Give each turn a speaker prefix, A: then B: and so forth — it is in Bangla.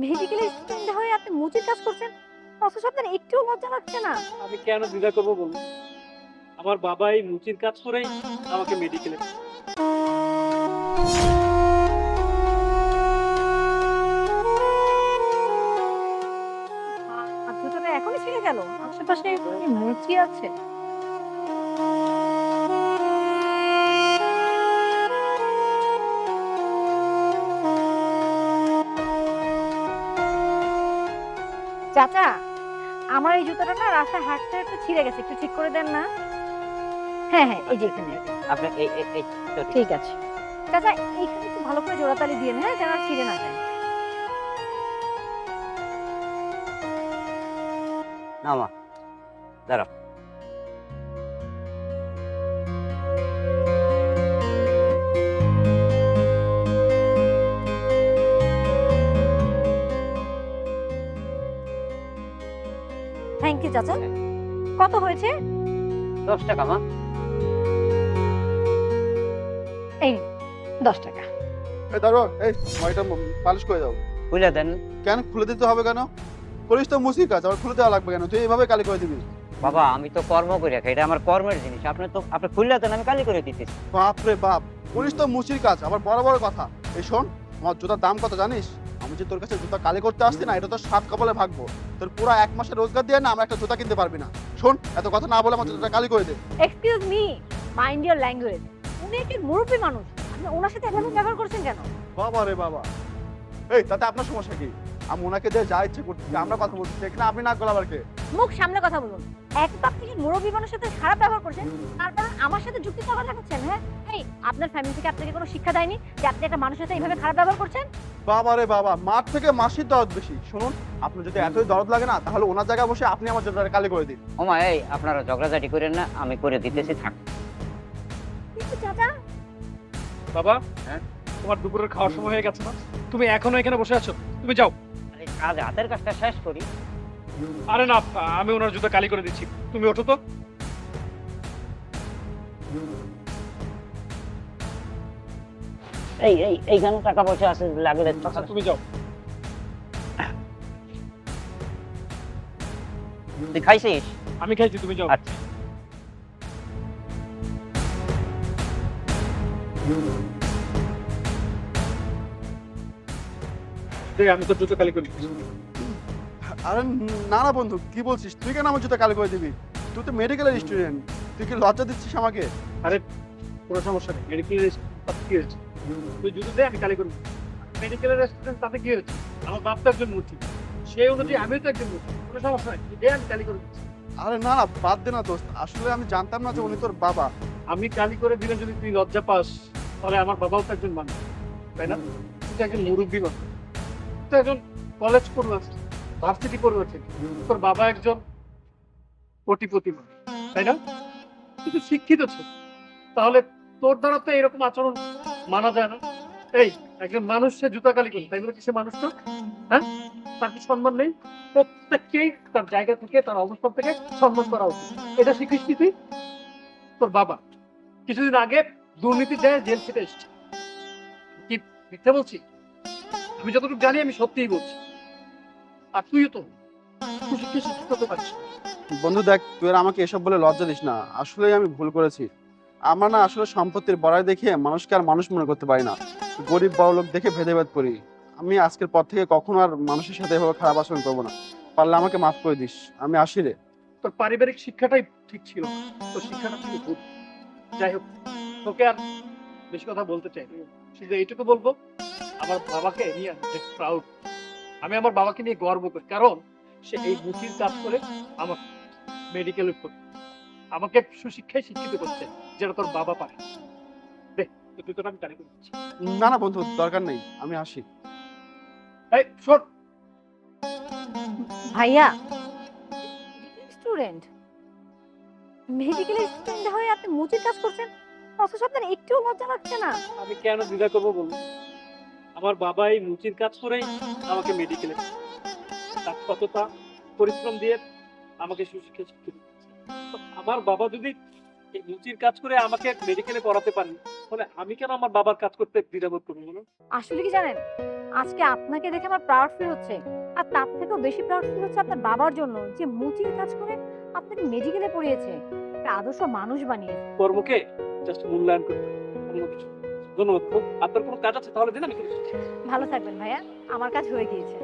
A: মেডিকেল স্টুডেন্ট হয়ে আপনি মুচির কাজ করছেন? অথচ আপনার একটুও লজ্জা লাগছে না।
B: আমি কেন দ্বিধা করব বলুন? আমার বাবা এই মুচির কাজ করেই আমাকে মেডিকেলে
A: এখনই ছিঁড়ে গেল। আশেপাশে মুচি আছে। চাচা আমার এই জুতোটা না রাস্তায় হাঁটতে একটু ছিঁড়ে গেছে একটু ঠিক করে দেন না। হ্যাঁ হ্যাঁ এই যে এখানে
C: আপনি এই এই ঠিক।
A: আছে। চাচা এইখানে একটু ভালো করে জোড়াতালি দিয়ে হ্যাঁ যেন আর ছিঁড়ে না যায়।
C: না মা দাঁড়াও।
A: থ্যাংক ইউ চাচা। কত হয়েছে?
C: দশ টাকা মা।
A: এই দশ টাকা।
D: এই দাঁড়ো এই ময়টা পালিশ করে দাও।
C: খুলে দেন।
D: কেন? খুলে দিতে হবে কেন? করিস তো মুসির কাজ আবার খুলে দেওয়া লাগবে কেন? তুই এইভাবে কালি করে দিবি।
C: বাবা আমি তো কর্ম করে রাখি এটা আমার কর্মের জিনিস। আপনি তো আপনি খুললে দেন আমি কালি করে দিতেছি।
D: বাপ রে বাপ করিস তো মুসির কাজ আবার বড় বড় কথা। এই শোন আমার জুতার দাম কত জানিস? আমি যে তোর কাছে জুতা কালে করতে আসছি না এটা তো সাত কপালে ভাগবো। তোর পুরো এক মাসের রোজগার দিয়ে না আমরা একটা জুতা কিনতে পারবি না। শোন এত কথা না বলে আমার জুতাটা কালি করে দে।
A: Excuse me mind your language উনি কি মুরব্বী মানুষ। আপনি ওনার সাথে এমন ব্যবহার করছেন কেন?
D: বাবা রে বাবা। এই তাতে আপনার সমস্যা কি? আমি ওনাকে দিয়ে যা ইচ্ছে করছি আমরা কথা বলছি এখানে আপনি না গলাবার কে?
A: মুখ সামনে কথা বলুন এক বাপ থেকে মুরব্বী মানুষের সাথে খারাপ ব্যবহার করছেন তারপর আমার সাথে যুক্তি তর্ক দেখাচ্ছেন হ্যাঁ? এই আপনার ফ্যামিলি থেকে আপনাকে কোনো শিক্ষা দেয়নি যে আপনি একটা মানুষের সাথে এইভাবে খারাপ ব্যবহার করছেন?
D: বাবা রে বাবা মাঠ থেকে মাসির দরদ বেশি। শুনুন আপনার যদি এতই দরদ লাগে না তাহলে ওনার জায়গায় বসে আপনি আমার জন্য কালি করে দিন।
C: ওমা এই আপনারা ঝগড়াঝাটি করেন না আমি করে দিতেছি থাক।
A: কিন্তু চাচা।
B: বাবা
D: হ্যাঁ?
B: তোমার দুপুরের খাওয়ার সময় হয়ে গেছে না? তুমি এখনও এখানে বসে আছো? তুমি যাও।
C: আরে কাজ হাতের কাজটা শেষ করি।
B: আরে না আমি ওনার জুতো কালি করে দিচ্ছি। তুমি ওঠো তো।
C: এই এই এইখানে টাকা পয়সা আছে লাগলে
B: আচ্ছা তুমি যাও।
C: তুই খাইছিস?
B: আমি খাইছি তুমি যাও।
C: আচ্ছা।
B: আমি তো জুতো কালি করে দিচ্ছি।
D: আরে না না বন্ধু কি বলছিস? তুই কেন আমার জুতো কালি করে দিবি? তুই তো মেডিকেলের স্টুডেন্ট তুই কি লজ্জা দিচ্ছিস আমাকে?
B: আরে কোনো সমস্যা নেই। মেডিকেলের কি হয়েছে? তুই জুতো দে আমি কালি করে মেডিকেলের রেস্টুরেন্ট তাতে কি হয়েছে? আমার বাপ তো একজন মূর্তি। সেই অনুযায়ী আমিও তো একজন কোনো সমস্যা নেই। দে আমি কালি করে দিচ্ছি।
D: আরে না না বাদ দে না দোস্ত। আসলে আমি জানতাম না যে উনি তোর বাবা।
B: আমি কালি করে দিলে যদি তুই লজ্জা পাস তাহলে আমার বাবাও তো একজন মানুষ। তাই না? তুই একজন মুরব্বী মানুষ। তুই তো একজন কলেজ পড়ুয়া ভার্সিটি ছিলি। তোর বাবা একজন কোটিপতি তাই না? তুই তো শিক্ষিত ছিল। তাহলে তোর দ্বারা তো এরকম আচরণ মানা যায় না। এই, একজন মানুষ সে জুতা কালি করে তাই বলে সে মানুষ তো হ্যাঁ? তার কি সম্মান নেই। প্রত্যেককেই তার জায়গা থেকে, তার অবস্থান থেকে সম্মান করা উচিত। এটা শিখিস কি তুই? তোর বাবা কিছুদিন আগে দুর্নীতি দেয়, জেল থেকে এসছে। কি মিথ্যা বলছি? আমি যতটুকু জানি, আমি সত্যিই বলছি। আর তুইও তো শিক্ষিত
D: বন্ধু দেখ তুই আর আমাকে এসব বলে লজ্জা দিস না। আসলে আমি ভুল করেছি। আমরা না আসলে সম্পত্তির বড়াই দেখে মানুষকে আর মানুষ মনে করতে পারি না। গরিব বড় লোক দেখে ভেদাভেদ করি। আমি আজকের পর থেকে কখনো আর মানুষের সাথে এভাবে খারাপ আচরণ করব না। পারলে আমাকে মাফ করে দিস। আমি আসি রে।
B: তোর পারিবারিক শিক্ষাটাই ঠিক ছিল তোর শিক্ষাটা ছিল ভুল। যাই হোক তোকে আর বেশি কথা বলতে চাই শুধু এইটুকু বলব আমার বাবাকে নিয়ে প্রাউড আমি আমার বাবাকে নিয়ে গর্ব করি। কারণ সে এই মুচির কাজ করে আমার মেডিকেল আমাকে সুশিক্ষায় শিক্ষিত করছে যেটা তোর বাবা পারে। দেখ তুই তোর আমি তারিখ দিচ্ছি।
D: না না বন্ধু দরকার নেই আমি আসি।
B: এই শোন।
A: ভাইয়া স্টুডেন্ট মেডিকেল স্টুডেন্ট হয়ে আপনি মুচির কাজ করছেন? অথচ আপনার একটুও লজ্জা লাগছে না।
B: আমি কেন দ্বিধা করব বলুন? আমার বাবা এই মুচির কাজ করে আমাকে মেডিকেলে তার কতটা পরিশ্রম দিয়ে আমাকে সুশিক্ষা আমার বাবা যদি এই মুচির কাজ করে আমাকে মেডিকেলে পড়াতে পারেন তাহলে আমি কেন আমার বাবার কাজ করতে দ্বিধাবোধ করব বলুন
A: আসলে কি জানেন? আজকে আপনাকে দেখে আমার প্রাউড ফিল হচ্ছে। আর তার থেকেও বেশি প্রাউড ফিল হচ্ছে আপনার বাবার জন্য যে মুচির কাজ করে আপনাকে মেডিকেলে পড়িয়েছে। আদর্শ মানুষ বানিয়ে
B: কর্মকে জাস্ট মূল্যায়ন করতে অন্য কিছু ধন্যবাদ আপনার কোনো কাজ আছে তাহলে দিন, আমি
A: ভালো থাকবেন ভাইয়া। আমার কাজ হয়ে গিয়েছে।